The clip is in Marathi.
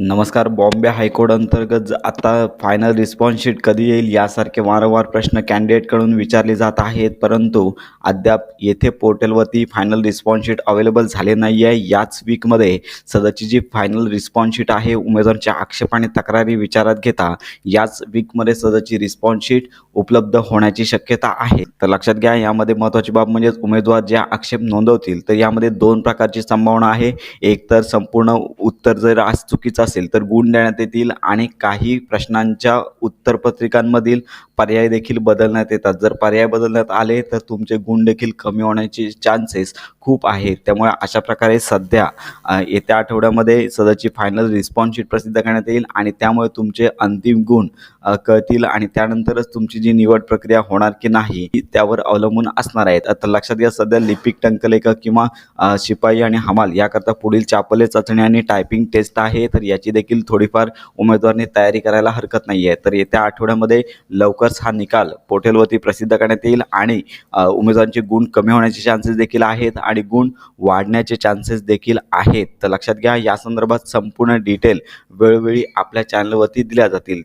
नमस्कार बॉम्बे हायकोर्ट अंतर्गत ज- आता फायनल रिस्पॉन्स शीट कधी येईल यासारखे वारंवार प्रश्न कॅन्डिडेटकडून विचारले जात आहेत परंतु अद्याप येथे पोर्टलवरती फायनल रिस्पॉन्स शीट अवेलेबल झाले नाही आहे याच वीकमध्ये सदरची जी फायनल रिस्पॉन्स शीट आहे उमेदवारांच्या आक्षेप आणि तक्रारी विचारात घेता याच वीकमध्ये सदरची रिस्पॉन्स शीट उपलब्ध होण्याची शक्यता आहे. तर लक्षात घ्या यामध्ये महत्त्वाची बाब म्हणजेच उमेदवार जे आक्षेप नोंदवतील तर यामध्ये दोन प्रकारची संभावना आहे. एक तर संपूर्ण उत्तर जर आज चुकीचं असेल तर गुण देण्यात येतील आणि काही प्रश्नांच्या उत्तरपत्रिकांमधील पर्याय देखील बदलण्यात येतात. जर पर्याय बदलण्यात आले तर तुमचे गुण देखील कमी होण्याचे चान्सेस खूप आहेत. त्यामुळे अशा प्रकारे सध्या येत्या आठवड्यामध्ये सदरची फायनल रिस्पॉन्स शीट प्रसिद्ध करण्यात येईल आणि त्यामुळे तुमचे अंतिम गुण कळतील आणि त्यानंतरच तुमची जी निवड प्रक्रिया होणार की नाही त्यावर अवलंबून असणार आहेत. आता लक्षात घ्या सध्या लिपिक टंकलेखक किंवा शिपाई आणि हमाल याकरता पुढील चापले चाचणी आणि टायपिंग टेस्ट आहे. तर या याची देखील थोडीफार उमेदवारांनी तयारी करायला हरकत नाही आहे. तर येत्या आठवड्यामध्ये लवकरच हा निकाल पोर्टलवरती प्रसिद्ध करण्यात येईल आणि उमेदवारांचे गुण कमी होण्याचे चान्सेस देखील आहेत आणि गुण वाढण्याचे चान्सेस देखील आहेत. तर लक्षात घ्या या संदर्भात संपूर्ण डिटेल वेळोवेळी आपल्या चॅनलवरती दिल्या जातील.